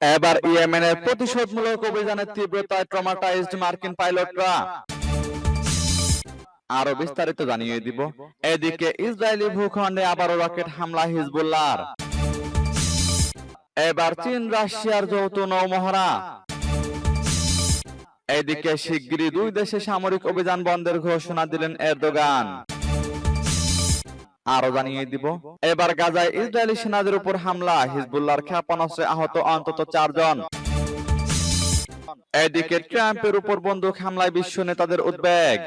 এবার ইয়েমেনের প্রতিশোধমূলক অভিযানের তীব্রতায় ট্রমাটাইজড মার্কিন পাইলটরা। আরও বিস্তারিত জানিয়ে দিব। এদিকে ইসরায়েলি ভূখণ্ডে আবারও রকেট হামলা হিজবুল্লাহর। এবার চীন রাশিয়ার যৌথ নৌমহড়া। এদিকে শিগগিরই দুই দেশে সামরিক অভিযান বন্ধের ঘোষণা দিলেন এরদোগান। আরও জানিয়ে দিব। এবার গাজায় ইসরায়েলি সেনাদের উপর হামলা, হিজবুল্লাহর ক্ষেপণাস্ত্রে আহত অন্তত চারজন। এদিকে ট্রাম্পের উপর বন্দুক হামলায় বিশ্ব নেতাদের উদ্বেগ।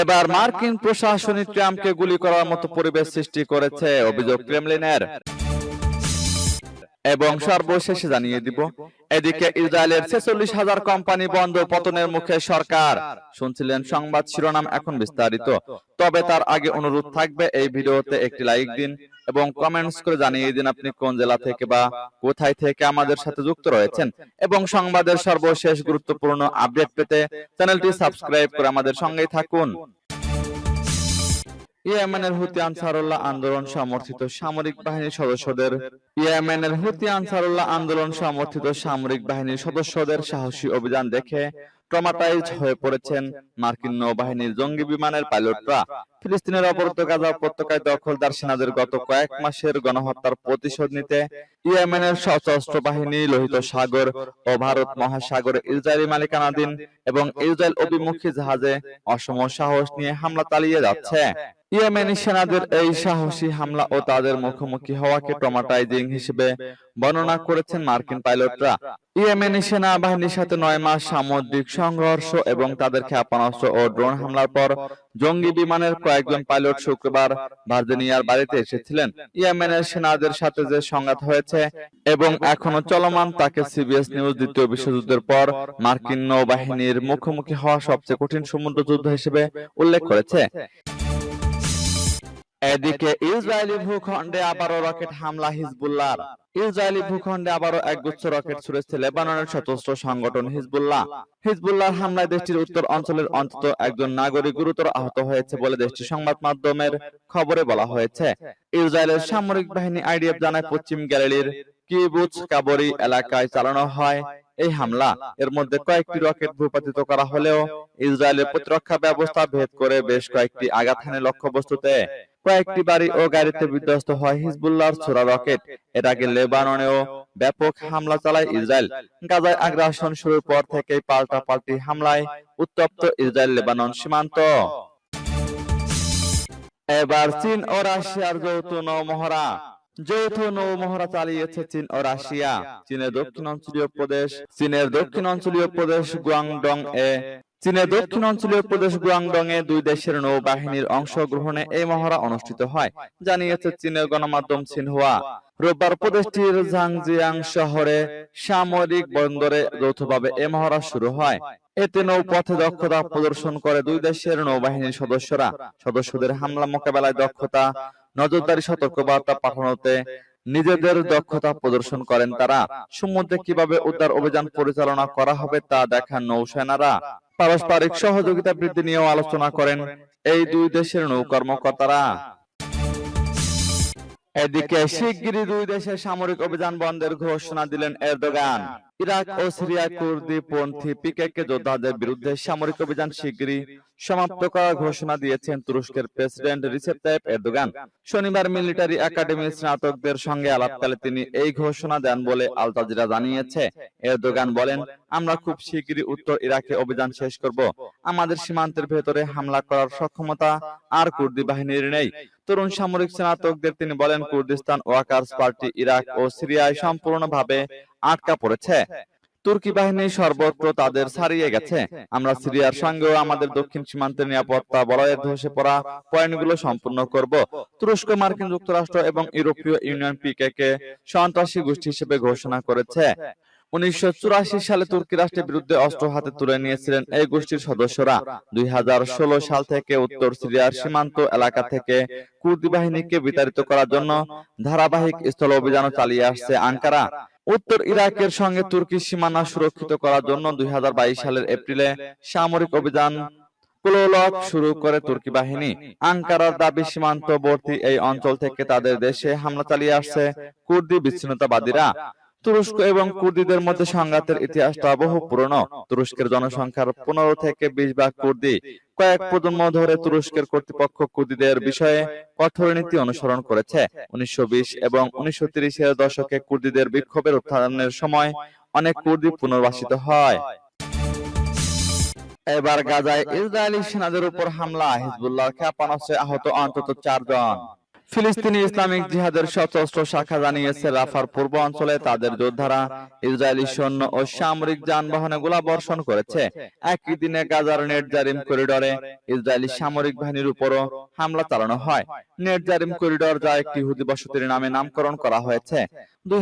এবার মার্কিন প্রশাসনিক ট্রাম্পকে গুলি করার মতো পরিবেশ সৃষ্টি করেছে, অভিযোগ ক্রেমলিনের। এবং সর্বশেষে জানিয়ে দিব এদিকে ইসরায়েলের ছেচল্লিশ হাজার কোম্পানি বন্ধ পতনের মুখে সরকার। শুনছিলেন সংবাদ শিরোনাম এখন বিস্তারিত। তবে তার আগে অনুরোধ থাকবে এই ভিডিওতে একটি লাইক দিন এবং কমেন্টস করে জানিয়ে দিন আপনি কোন জেলা থেকে বা কোথায় থেকে আমাদের সাথে যুক্ত রয়েছেন। এবং সংবাদের সর্বশেষ গুরুত্বপূর্ণ আপডেট পেতে চ্যানেলটি সাবস্ক্রাইব করে আমাদের সঙ্গেই থাকুন। ইয়েমেনের হুতি আনসারুল্লাহ আন্দোলন সমর্থিত সামরিক বাহিনীর সদস্যদের, ইয়েমেনের হুতি আনসারুল্লাহ আন্দোলন সমর্থিত সামরিক বাহিনীর সদস্যদের সাহসী অভিযান দেখে ট্রমাটাইজ হয়ে পড়েছেন মার্কিন নৌবাহিনীর জঙ্গি বিমানের পাইলটরা। ফিলিস্তিনের অবরুদ্ধ গাজা উপত্যকায় দখলদার সেনাদের গত কয়েক মাসের গণহত্যার প্রতিশোধ নিতে ইয়েমেনের সশস্ত্র বাহিনী, লোহিত সাগর ও ভারত মহাসাগরে ইসরায়েলি মালিকানাধীন এবং ইসরায়েল অভিমুখী জাহাজে অসম সাহস নিয়ে হামলা চালিয়ে যাচ্ছে। ইয়েমেনি সেনাদের এই সাহসী হামলা ও তাদের মুখোমুখি হওয়াকে ট্রমাটাইজিং হিসেবে বর্ণনা করেছেন মার্কিন পাইলটরা। ইয়েমেনি সেনাবাহিনীর সাথে নয় মাস সামুদ্রিক সংঘর্ষ এবং তাদের ক্ষেপণাস্ত্র ও ড্রোন হামলার পর জঙ্গি বিমানের কয়েকজন পাইলট শুক্রবার ভার্জিনিয়ার বাড়িতে এসেছিলেন। ইয়েমেনের সেনাদের সাথে যে সংঘাত হয়েছে এবং এখনও চলমান তাকে সিবিএস নিউজ দ্বিতীয় বিশ্বযুদ্ধের পর মার্কিন নৌবাহিনীর মুখোমুখি হওয়া সবচেয়ে কঠিন সমুদ্র যুদ্ধ হিসেবে উল্লেখ করেছে। এদিকে ইসরায়েলি ভূখণ্ডে আবারও রকেট হামলা হিজবুল্লাহর। ইসরায়েলি ভূখণ্ডে আবারও একগুচ্ছ রকেট ছুড়েছে লেবাননের সশস্ত্র সংগঠন হিজবুল্লাহ। হিজবুল্লাহর হামলায় দেশটির উত্তর অঞ্চলের অন্তত একজন নাগরিক গুরুতর আহত হয়েছে বলে দেশটির সংবাদ মাধ্যমের খবরে বলা হয়েছে। ইসরায়েলের সামরিক বাহিনী আইডিএফ জানায় পশ্চিম গ্যালারির কিবুচ কাবরি এলাকায় চালানো হয়। এই হামলা এর মধ্যে কয়েকটি রকেট ভূপাতিত করা হলেও ইসরায়েলের প্রতিরক্ষা ব্যবস্থা ভেদ করে বেশ কয়েকটি আঘাত হানে লক্ষ্যবস্তুতে কয়েকটি বাড়ি ও গাড়িতে বিধ্বস্ত হয় হিজবুল্লাহর ছোড়া রকেট। এর আগে লেবাননেও ব্যাপক হামলা চালায় ইসরায়েল। গাজায় আগ্রাসন শুরুর পর থেকেই পাল্টা পাল্টি হামলায় উত্তপ্ত ইসরায়েল লেবানন সীমান্ত। এবার চীন ও রাশিয়ার যৌথ নৌমহড়া। যৌথ নৌমহড়া চালিয়েছে চীন ও রাশিয়া। চীনের দক্ষিণ অঞ্চলীয় প্রদেশ চীনের দক্ষিণ অঞ্চলীয় প্রদেশ গুয়াংডং এ চীনের দক্ষিণ অঞ্চলীয় প্রদেশ গুয়াংডং এ দুই দেশের নৌবাহিনীর অংশগ্রহণে এই মহড়া অনুষ্ঠিত হয়। জানিয়েছে চীনের গণমাধ্যম সিনহুয়া। রোববার প্রদেশটির ঝাংজিয়াং শহরে সামরিক বন্দরে যৌথভাবে এ মহড়া শুরু হয়। এতে নৌপথে দক্ষতা প্রদর্শন করে দুই দেশের নৌবাহিনীর সদস্যরা। সদস্যদের হামলা মোকাবেলায় দক্ষতা নজরদারি সতর্কবার্তা পাঠানোতে নিজেদের দক্ষতা প্রদর্শন করেন তারা। সমুদ্রে কীভাবে উদ্ধার অভিযান পরিচালনা করা হবে তা দেখান নৌসেনারা। পারস্পরিক সহযোগিতা বৃদ্ধি নিয়েও আলোচনা করেন এই দুই দেশের নৌ কর্মকর্তারা এদিকে শিগগিরই দুই দেশের সামরিক অভিযান বন্ধের ঘোষণা দিলেন এরদোগান। ইরাক ও সিরিয়া কুর্দি পন্থী পিকেকে যোদ্ধাদের বিরুদ্ধে সামরিক অভিযান শিগগিরই সমাপ্ত করার ঘোষণা দিয়েছেন তুরস্কের প্রেসিডেন্ট রিসেপ তাইপ এরদোগান। শনিবার মিলিটারি একাডেমির স্নাতকদের সঙ্গে আলাপকালে তিনি এই ঘোষণা দেন বলে আল জাজিরা জানিয়েছে। এরদোগান বলেন, আমরা খুব শিগগিরই উত্তর ইরাকে অভিযান শেষ করব। আমাদের সীমান্তের ভেতরে হামলা করার সক্ষমতা আর কুর্দি বাহিনীর নেই। তরুণ সামরিক স্নাতকদের তিনি বলেন, কুর্দিস্তান ওয়াকার্স পার্টি ইরাক ও সিরিয়ায় সম্পূর্ণভাবে আটকা পড়েছে। তুর্কি বাহিনী সর্বত্র তাদের ছাড়িয়ে গেছে। আমরা সিরিয়ার সঙ্গেও আমাদের দক্ষিণ সীমান্তের নিরাপত্তা বলয়ের ধসে পড়া পয়েন্টগুলো সম্পূর্ণ করব। তুরস্ক মার্কিন যুক্তরাষ্ট্র এবং ইউরোপীয় ইউনিয়ন পিকে কে সন্ত্রাসী গোষ্ঠী হিসেবে ঘোষণা করেছে। উনিশশো সালে তুর্কি রাষ্ট্রের বিরুদ্ধে অস্ত্র হাতে তুলে নিয়েছিলেন এই গোষ্ঠীর সদস্যরা। দুই হাজার ষোলো সাল থেকে উত্তর সিরিয়ার সীমান্ত এলাকা থেকে কুর্দি বাহিনীকে বিতাড়িত করার জন্য ধারাবাহিক স্থল অভিযান চালিয়ে আসছে আঙ্কারা উত্তর ইরাকের সঙ্গে তুর্কি সীমানা সুরক্ষিত করার জন্য দুই হাজার বাইশ সালের এপ্রিলে সামরিক অভিযান ক্লোলক শুরু করে তুর্কি বাহিনী। আঙ্কারার দাবি সীমান্তবর্তী এই অঞ্চল থেকে তাদের দেশে হামলা চালিয়ে আসছে কুর্দি বিচ্ছিন্নতাবাদীরা। তুরস্ক এবং কুর্দিদের মধ্যে সংঘাতের ইতিহাসটা বহু পুরনো। তুরস্কের জনসংখ্যার পনেরো থেকে বিশ ভাগ কুর্দি। কয়েক প্রজন্ম ধরে তুরস্কের কর্তৃপক্ষ কুর্দিদের বিষয়ে কঠোর নীতি অনুসরণ করেছে। উনিশশো বিশ এবং উনিশশো এর দশকে কুর্দিদের বিক্ষোভের উত্থানের সময় অনেক কুর্দি পুনর্বাসিত হয়। এবার গাজায় ইসরায়েলি সেনাদের উপর হামলা। হিজবুল্লাহ ক্ষেপণাস্ত্রে আহত অন্তত চারজন। ফিলিস্তিনি ইসলামিক জিহাদের সশস্ত্র শাখা জানিয়েছে, রাফার পূর্ব অঞ্চলে তাদের যোদ্ধারা ইসরায়েলি সৈন্য ও সামরিক যানবাহনে গোলা বর্ষণ করেছে। একই দিনে গাজার নেটজারিম করিডরে ইসরায়েলি সামরিক বাহিনীর উপরও হামলা চালানো হয়। নেটজারিম করিডর যা একটি হুদি বসতির নামে নামকরণ করা হয়েছে। দুই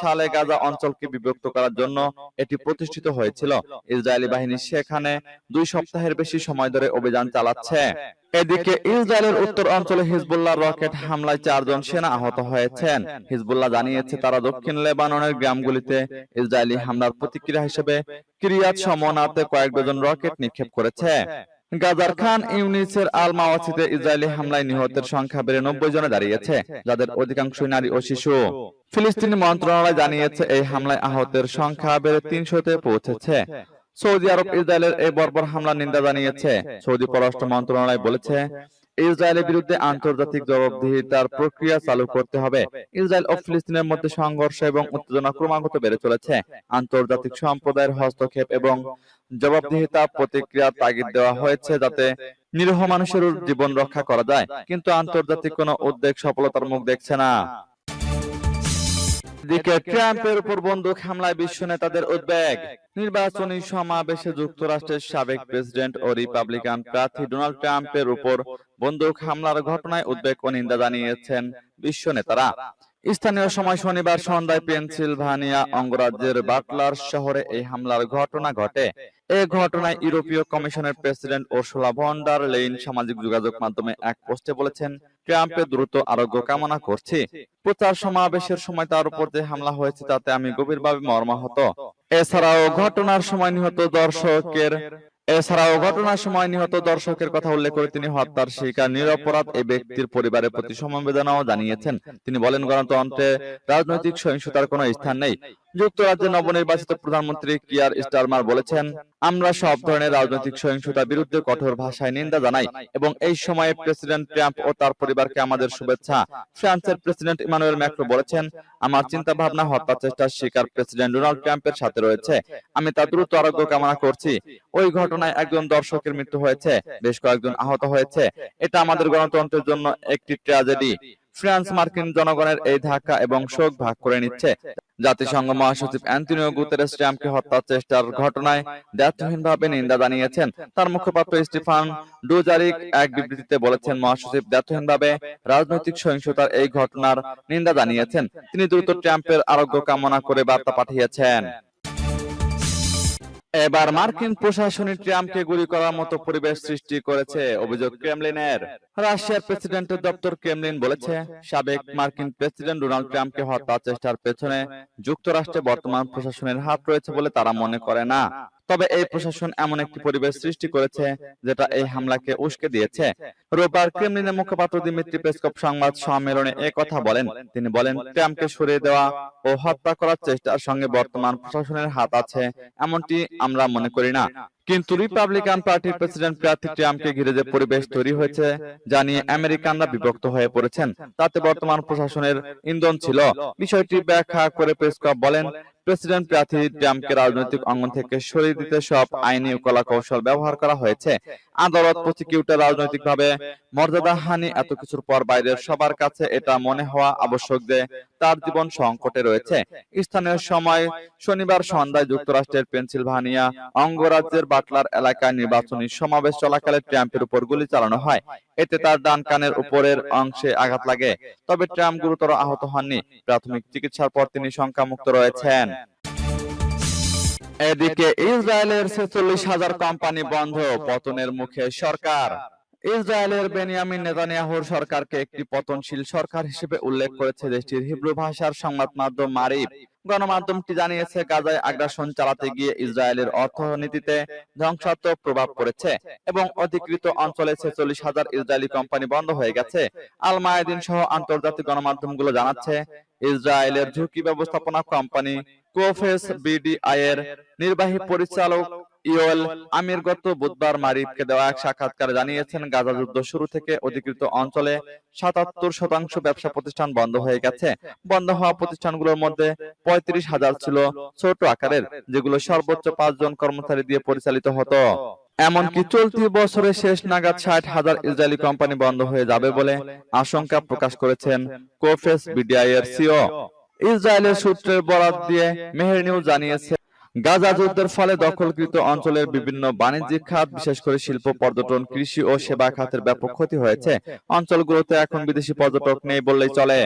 সালে গাজা অঞ্চলকে বিভক্ত করার জন্য এটি প্রতিষ্ঠিত হয়েছিল। ইসরায়েলি বাহিনী সেখানে দুই সপ্তাহের বেশি সময় ধরে অভিযান চালাচ্ছে। এদিকে ইসরায়েলের উত্তর অঞ্চলে হিজবুল্লাহ রকেট হামলায় চারজন সেনা আহত হয়েছেন। হিজবুল্লাহ জানিয়েছে তারা দক্ষিণ লেবাননের গ্রামগুলিতে ইসরায়েলি হামলার প্রতিক্রিয়া হিসেবে কিরিয়াত সমনাতে কয়েক ডজন রকেট নিক্ষেপ করেছে। গাজার খান ইউনিসের আল মাওয়াসিতে ইসরায়েলি হামলায় নিহতের সংখ্যা বেড়ে নব্বই জনে দাঁড়িয়েছে যাদের অধিকাংশই নারী ও শিশু। ফিলিস্তিনি মন্ত্রণালয় জানিয়েছে এই হামলায় আহতের সংখ্যা বেড়ে তিনশোতে পৌঁছেছে। সৌদি আরব ইসরায়েলের এই বর্বর হামলা নিন্দা জানিয়েছে। সৌদি পররাষ্ট্র মন্ত্রণালয় বলেছে ইসরায়েলের বিরুদ্ধে আন্তর্জাতিক জবাবদিহিতার প্রক্রিয়া চালু করতে হবে। ইসরায়েল ও ফিলিস্তিনের মধ্যে সংঘর্ষ এবং উত্তেজনা ক্রমাগত বেড়ে চলেছে। আন্তর্জাতিক সম্প্রদায়ের হস্তক্ষেপ এবং জবাবদিহিতা প্রতিক্রিয়া তাগিদ দেওয়া হয়েছে যাতে নিরীহ মানুষের জীবন রক্ষা করা যায়। কিন্তু আন্তর্জাতিক কোনো উদ্বেগ সফলতার মুখ দেখছে না। দিকে ট্রাম্পের উপর বন্দুক হামলায় বিশ্ব নেতাদের উদ্বেগ। নির্বাচনী সমাবেশে যুক্তরাষ্ট্রের সাবেক প্রেসিডেন্ট ও রিপাবলিকান প্রার্থী ডোনাল্ড ট্রাম্পের উপর বন্দুক হামলার ঘটনায় উদ্বেগ ও নিন্দা জানিয়েছেন বিশ্ব নেতারা। স্থানীয় সময় শনিবার সন্ধ্যায় পেনসিলভানিয়া অঙ্গরাজ্যের বাটলার শহরে এই হামলার ঘটনা ঘটে। এ ঘটনায় ইউরোপীয় কমিশনের প্রেসিডেন্ট ওরসুলা ভন্ডার লেইন সামাজিক যোগাযোগ মাধ্যমে এক পোস্টে বলেছেন ট্রাম্পের দ্রুত আরোগ্য কামনা করছি। প্রচার সমাবেশের সময় তার উপর যে হামলা হয়েছে তাতে আমি গভীরভাবে মর্মাহত। এছাড়াও ঘটনার সময় নিহত দর্শকের এছাড়াও ঘটনার সময় নিহত দর্শকের কথা উল্লেখ করে তিনি হত্যার শিকার নিরপরাধ এই ব্যক্তির পরিবারের প্রতি সমবেদনাও জানিয়েছেন। তিনি বলেন গণতন্ত্রে রাজনৈতিক সহিংসতার কোনো স্থান নেই। যুক্তরাজ্যের নবনির্বাচিত প্রধানমন্ত্রী কিয়ার স্টারমার বলেছেন, আমরা সব ধরনের রাজনৈতিক সহিংসতার বিরুদ্ধে কঠোর ভাষায় নিন্দা জানাই এবং এই সময়ে প্রেসিডেন্ট ট্রাম্প ও তার পরিবারকে আমাদের শুভেচ্ছা। ফ্রান্সের প্রেসিডেন্ট ইমানুয়েল ম্যাক্রো বলেছেন, আমার চিন্তা ভাবনা হত্যা চেষ্টার শিকার প্রেসিডেন্ট ডোনাল্ড ট্রাম্পের সাথে রয়েছে। আমি তার দ্রুত আরোগ্য কামনা করছি। ওই ঘটনায় একজন দর্শকের মৃত্যু হয়েছে, বেশ কয়েকজন আহত হয়েছে। এটা আমাদের গণতন্ত্রের জন্য একটি ট্র্যাজেডি। ফ্রান্স মার্কিন জনগণের এই ধাক্কা এবং শোক ভাগ করে নিচ্ছে। জাতিসংঘ মহাসচিব অ্যান্টনিও গুতেরেস ট্রাম্পকে হত্যার চেষ্টার ঘটনায় দ্ব্যর্থহীনভাবে নিন্দা জানিয়েছেন। তার মুখপাত্র স্টিফান ডুজারিক এক বিবৃতিতে বলেছেন, মহাসচিব দ্ব্যর্থহীনভাবে রাজনৈতিক সহিংসতার এই ঘটনার নিন্দা জানিয়েছেন। তিনি দ্রুত ট্রাম্পের আরোগ্য কামনা করে বার্তা পাঠিয়েছেন। এবার মার্কিন প্রশাসনিক ট্রাম্পকে গুলি করার মতো পরিবেশ সৃষ্টি করেছে অভিযোগ ক্রেমলিনের। রাশিয়ার প্রেসিডেন্টের দপ্তর ক্রেমলিন বলেছে, সাবেক মার্কিন প্রেসিডেন্ট ডোনাল্ড ট্রাম্পকে হত্যা চেষ্টার পেছনে যুক্তরাষ্ট্রে বর্তমান প্রশাসনের হাত রয়েছে বলে তারা মনে করে না। তবে এই প্রশাসন এমন একটি পরিবেশ সৃষ্টি করেছে, যেটা এই হামলাকে উস্কে দিয়েছে। রোববার ক্রেমলিনের মুখপাত্র দিমিত্রি পেসকপ সংবাদ সম্মেলনে কথা বলেন। তিনি বলেন, ট্রাম্পকে সরিয়ে দেওয়া ও হত্যা করার চেষ্টার সঙ্গে বর্তমান প্রশাসনের হাত আছে, এমনটি আমরা মনে করি না। কিন্তু রিপাবলিকান পার্টির প্রেসিডেন্ট প্রার্থী ট্রাম্পকে ঘিরে যে পরিবেশ তৈরি হয়েছে, যা নিয়ে আমেরিকানরা বিভক্ত হয়ে পড়েছেন, তাতে বর্তমান প্রশাসনের ইন্ধন ছিল। বিষয়টি ব্যাখ্যা করে পেসকপ বলেন প্রেসিডেন্ট প্রার্থী ট্রাম্পকে রাজনৈতিক অঙ্গন থেকে সরিয়ে দিতে সব আইনি কলা কৌশল ব্যবহার করা হয়েছে। আদালত প্রসিকিউটর রাজনৈতিকভাবে মর্যাদাহানি এত কিছুর পর বাইরের সবার কাছে এটা মনে হওয়া আবশ্যক যে তার জীবন সংকটে রয়েছে। স্থানীয় সময় শনিবার সন্ধ্যায় যুক্তরাষ্ট্রের পেনসিলভানিয়া অঙ্গরাজ্যের বাটলার এলাকায় নির্বাচনী সমাবেশ চলাকালে ট্রাম্পের উপর গুলি চালানো হয়। এতে তার ডান কানের উপরের অংশে আঘাত লাগে। তবে ট্রাম্প গুরুতর আহত হননি। প্রাথমিক চিকিৎসার পর তিনি সংখ্যামুক্ত রয়েছেন। এদিকে ইসরায়েলের ছেচল্লিশ হাজার কোম্পানি বন্ধ পতনের মুখে সরকার। ইসরায়েলের বেনিয়ামিন নেতানিয়াহুর সরকারকে একটি পতনশীল সরকার হিসেবে উল্লেখ করেছে দেশটির হিব্রু ভাষার সংবাদ মাধ্যম মারিফ গণমাধ্যমটি জানিয়েছে, গাজায় আগ্রাসন চালাতে গিয়ে ইসরায়েলের অর্থনীতিতে ধ্বংসাত্মক প্রভাব পড়েছে এবং অধিকৃত অঞ্চলে ছেচল্লিশ হাজার ইসরায়েলি কোম্পানি বন্ধ হয়ে গেছে। আল মায়াদিন সহ আন্তর্জাতিক গণমাধ্যমগুলো জানাচ্ছে, ইসরায়েলের ঝুঁকি ব্যবস্থাপনা কোম্পানি কোফেস বিডিআই এর নির্বাহী পরিচালক ইওয়েল আমির গত বুধবার মারিফকে দেওয়া এক সাক্ষাৎকারে জানিয়েছেন গাজা যুদ্ধ শুরু থেকে অধিকৃত অঞ্চলে সাতাত্তর শতাংশ ব্যবসা প্রতিষ্ঠান বন্ধ হয়ে গেছে। বন্ধ হওয়া প্রতিষ্ঠানগুলোর মধ্যে পঁয়ত্রিশ হাজার ছিল ছোট আকারের, যেগুলো সর্বোচ্চ পাঁচজন কর্মচারী দিয়ে পরিচালিত হতো। এমনকি চলতি বছরের শেষ নাগাদ ষাট হাজার ইসরায়েলি কোম্পানি বন্ধ হয়ে যাবে বলে আশঙ্কা প্রকাশ করেছেন কোফেস বিডিআই এর সিও। ইসরায়েলের সূত্রের বরাত দিয়ে মেহের নিউজ জানিয়েছে গাজা যুদ্ধের ফলে দখলকৃত অঞ্চলের বিভিন্ন বাণিজ্যিক খাত বিশেষ করে শিল্প পর্যটন কৃষি ও সেবা খাতের ব্যাপক ক্ষতি হয়েছে। অঞ্চলগুলোতে এখন বিদেশি পর্যটক নেই বললেই চলে।